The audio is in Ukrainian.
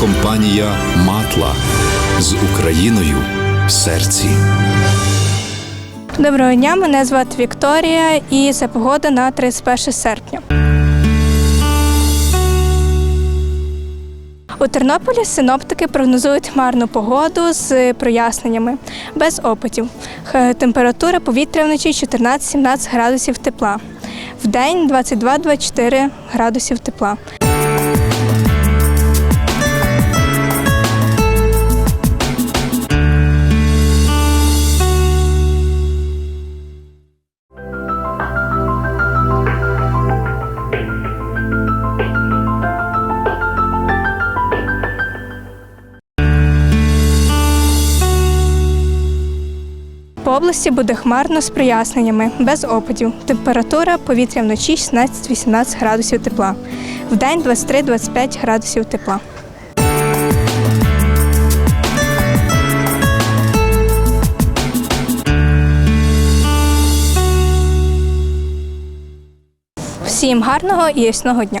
компанія Матла з Україною в серці. Доброго дня, мене звати Вікторія і це погода на 31 серпня. У Тернополі синоптики прогнозують хмарну погоду з проясненнями, без опитів. Температура повітря вночі 14-17 градусів тепла. В день 22-24 градусів тепла. По області буде хмарно з проясненнями, без опадів. Температура повітря вночі 16-18 градусів тепла. В день 23-25 градусів тепла. Всім гарного і ясного дня!